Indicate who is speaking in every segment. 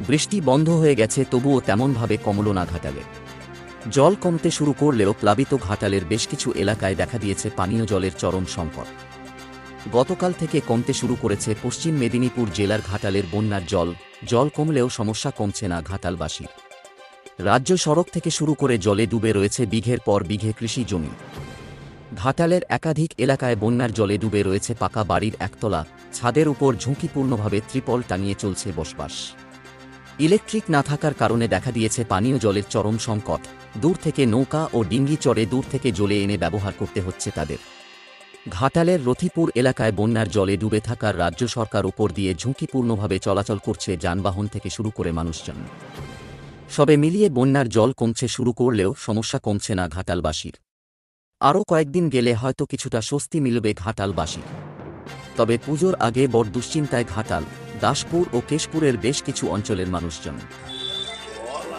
Speaker 1: বৃষ্টি বন্ধ হয়ে গেছে, তবুও তেমনভাবে কমল না ঘাটালে। জল কমতে শুরু করলেও প্লাবিত ঘাটালের বেশ কিছু এলাকায় দেখা দিয়েছে পানীয় জলের চরম সংকট। গতকাল থেকে কমতে শুরু করেছে পশ্চিম মেদিনীপুর জেলার ঘাটালের বন্যার জল। জল কমলেও সমস্যা কমছে না ঘাটালবাসীর। রাজ্য সড়ক থেকে শুরু করে জলে ডুবে রয়েছে বিঘের পর বিঘে কৃষি জমি। ঘাটালের একাধিক এলাকায় বন্যার জলে ডুবে রয়েছে পাকা বাড়ির একতলা। ছাদের উপর ঝুঁকিপূর্ণভাবে ত্রিপল টাঙিয়ে চলছে বসবাস। ইলেকট্রিক না থাকার কারণে দেখা দিয়েছে পানীয় জলের চরম সংকট। দূর থেকে নৌকা ও ডিঙ্গি চড়ে দূর থেকে জলে এনে ব্যবহার করতে হচ্ছে তাদের। ঘাটালের রথিপুর এলাকায় বন্যার জলে ডুবে থাকার রাজ্য সরকার উপর দিয়ে ঝুঁকিপূর্ণভাবে চলাচল করছে যানবাহন থেকে শুরু করে মানুষজন। সবে মিলিয়ে বন্যার জল কমছে শুরু করলেও সমস্যা কমছে না ঘাটালবাসীর। আরও কয়েকদিন গেলে হয়তো কিছুটা স্বস্তি মিলবে ঘাটালবাসীর। তবে পুজোর আগে বড় দুশ্চিন্তায় ঘাটাল। দাসপুর ও কেশপুরের বেশ কিছু অঞ্চলের মানুষজন।
Speaker 2: জল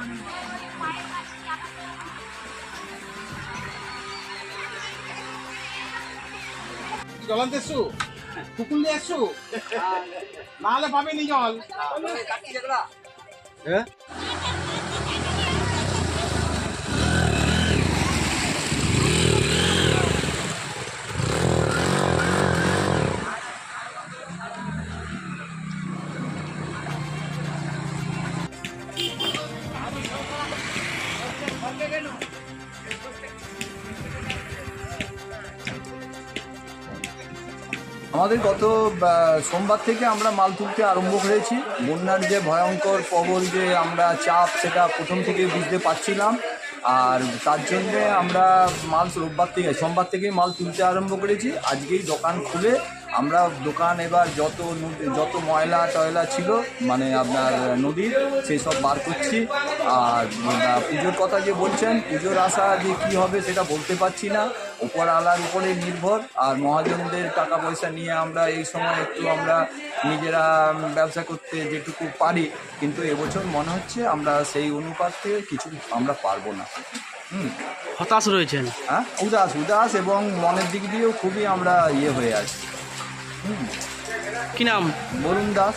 Speaker 2: আনতে এসছু কুকুর নিয়ে এসছু নাহলে পাবিনি জল। হ্যাঁ।
Speaker 3: আমাদের গত সোমবার থেকে আমরা মাল তুলতে আরম্ভ করেছি। বন্যার যে ভয়ঙ্কর প্রবল যে আমরা চাপ, সেটা প্রথম থেকে বুঝতে পারছিলাম। আর তার জন্যে আমরা মাল রোববার থেকে, সোমবার থেকেই মাল তুলতে আরম্ভ করেছি। আজকেই দোকান খুলে আমরা দোকান এবার যত যত ময়লা টয়লা ছিল মানে আপনার নদীর সেই সব বার করছি। আর পুজোর কথা যে বলছেন পুজোর আশা যে কী হবে সেটা বলতে পারছি না। ওপর আলার উপরে নির্ভর আর মহাজনদের টাকা পয়সা নিয়ে আমরা এই সময় একটু আমরা নিজেরা ব্যবসা করতে যেটুকু পারি কিন্তু এবছর মনে হচ্ছে আমরা সেই অনুপাতে কিছু আমরা পারব না। হুম।
Speaker 4: হতাশ রয়েছেন?
Speaker 3: হ্যাঁ উদাস উদাস এবং মনের দিক দিয়েও খুবই আমরা ইয়ে হয়ে আছি।
Speaker 4: কি নাম?
Speaker 3: বরুণ দাস।